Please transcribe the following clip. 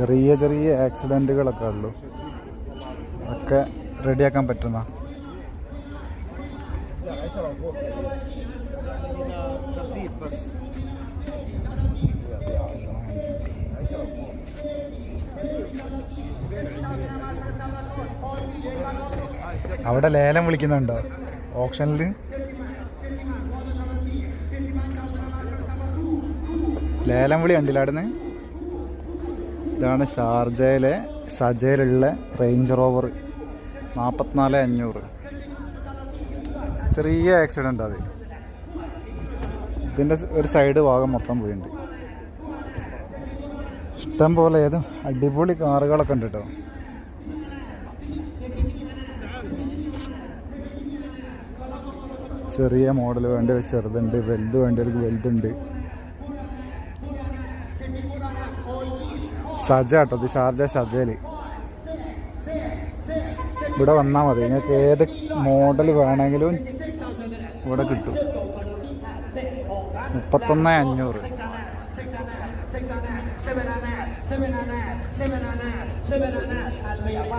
ചെറിയ ചെറിയ ആക്സിഡന്റുകളൊക്കെ ഉള്ളൂ. ഒക്കെ റെഡിയാക്കാൻ പറ്റുന്ന അവിടെ ലേലം വിളിക്കുന്നുണ്ടോ? ഓപ്ഷനിൽ ലേലം വിളി ഉണ്ടല്ലോ അവിടുന്ന്? ഇതാണ് ഷാർജയിലെ സജയിലുള്ള റേഞ്ച് റോവർ നാൽപ്പത്തിനാല് അഞ്ഞൂറ്. ചെറിയ ആക്സിഡന്റ് അത്. ഇതിന്റെ ഒരു സൈഡ് ഭാഗം മൊത്തം പോയിട്ടുണ്ട് ഇഷ്ടം പോലെ ഏതും അടിപൊളി കാറുകളൊക്കെ ഉണ്ട് കേട്ടോ ചെറിയ മോഡൽ വേണ്ട ചെറുതുണ്ട് വലുത് വേണ്ടവർക്ക് വലുതുണ്ട്. ഷജ കേട്ടോ ഇത് ഷാർജ സജയിൽ ഇവിടെ വന്നാൽ മതി. നിങ്ങൾക്ക് ഏത് മോഡൽ വേണമെങ്കിലും ഇവിടെ കിട്ടും. മുപ്പത്തൊന്ന് അഞ്ഞൂറ്.